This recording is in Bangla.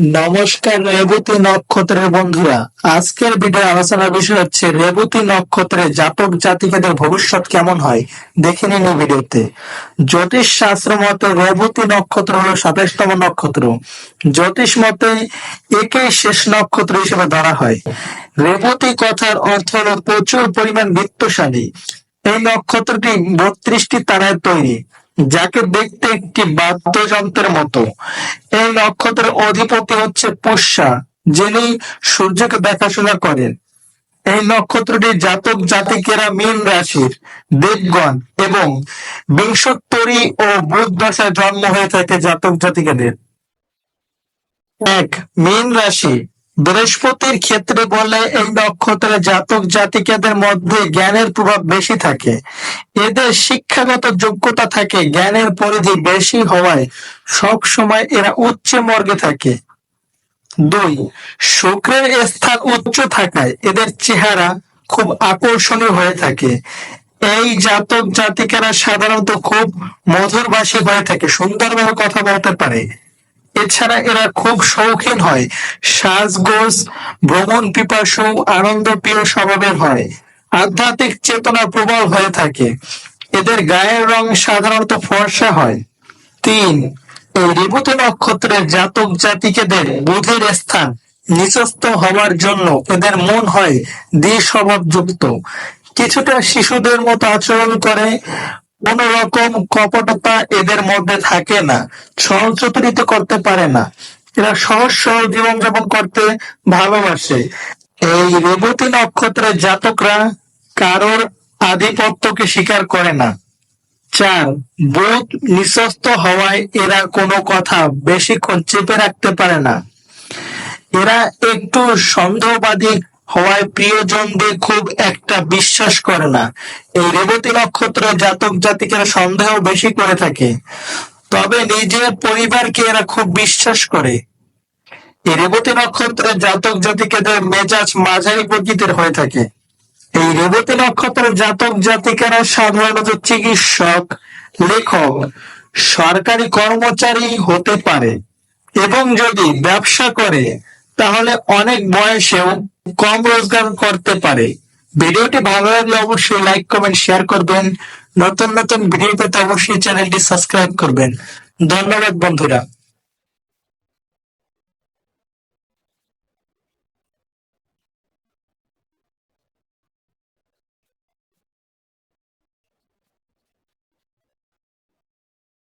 নমস্কার, রেবতী নক্ষত্রের বন্ধুরা। আজকের ভিডিও আলোচনার বিষয় হচ্ছে, রেবতী নক্ষত্রের জাতক জাতিকাদের ভবিষ্যৎ কেমন হয়? দেখে নিন এই ভিডিওতে। জ্যোতিষ শাস্ত্র মতে রেবতী নক্ষত্র হলো সাতাশতম নক্ষত্র। জ্যোতিষ মতে একেই শেষ নক্ষত্র হিসেবে ধরা হয়। রেবতী কথার অর্থ হলো প্রচুর পরিমাণ বৃত্তশালী এই নক্ষত্রটি বত্রিশটি তারায় তৈরি। যাকে দেখতে একটি বাদ্যযন্ত্রের মতো। এই নক্ষত্রের অধিপতি হচ্ছে পুষ্যা, যিনি সূর্যকে দেখাশোনা করেন। এই নক্ষত্রটি জাতক জাতিকেরা মীন রাশির, দেবগণ এবং বিংশোত্তরী ও বুধ দশায় জন্ম হয়ে থাকে জাতক জাতিকাদের। এক, মীন রাশি। বৃহস্পতির ক্ষেত্রে বলে এই নক্ষত্রে জাতক জাতিকাদের মধ্যে জ্ঞানের প্রভাব বেশি থাকে। এদের শিক্ষাগত যোগ্যতা থাকে, জ্ঞানের পরিধি বেশি হওয়ায় সব সময় এরা উচ্চ মর্গে থাকে। দুই, শুক্রের স্থান উচ্চ থাকায় এদের চেহারা খুব আকর্ষণীয় হয়ে থাকে। এই জাতক জাতিকারা সাধারণত খুব মধুরবাসী হয়ে থাকে, সুন্দরভাবে কথা বলতে পারে। এছাড়া এরা খুব শৌখিন হয়। সাজগোজ, ভ্রমণ পিপাসু আনন্দ প্রিয় স্বভাবের হয়। আধ্যাত্মিক চেতনা প্রবল হয়ে থাকে। এদের গায়ের রং সাধারণত ফর্সা হয়। তিন, এই রেবতী নক্ষত্রের জাতক জাতিকেদের বুধের স্থান নিচস্থ হওয়ার জন্য এদের মন হয় দ্বি স্বভাবযুক্ত কিছুটা শিশুদের মতো আচরণ করে কোন রকম কপটতা এদের মধ্যে থাকে না। সহচরিত করতে পারে না। এরা সহজ সহজ জীবনযাপন করতে ভালোবাসে। এই রেবতী নক্ষত্রের জাতকরা কারোর আধিপত্যকে স্বীকার করে না। চার, বোধ নিঃস্বস্ত হওয়ায় এরা কোনো কথা বেশিক্ষণ চেপে রাখতে পারে না। এরা একটু সন্দেহবাদী হওয়ায় প্রিয়জনদের খুব একটা বিশ্বাস করে না। এই রেবতী নক্ষত্র জাতক জাতিকেরা সন্দেহ বেশি করে থাকে। তবে নিজের পরিবারকে এরা খুব বিশ্বাস করে। এই রেবতী নক্ষত্রের জাতক জাতিকাদের মেজাজ মাঝারি প্রকৃতির হয়ে থাকে। এই রেবতী নক্ষত্রের জাতক জাতিকারা সাধারণত চিকিৎসক, লেখক, সরকারি কর্মচারী হতে পারে এবং যদি ব্যবসা করে, তাহলে অনেক বয়সেও কম রোজগার করতে পারে। ভিডিওটি ভালো লাগলে অবশ্যই লাইক কমেন্ট শেয়ার করবেন। নতুন নতুন ভিডিও পেতে অবশ্যই চ্যানেলটি সাবস্ক্রাইব করবেন। ধন্যবাদ বন্ধুরা।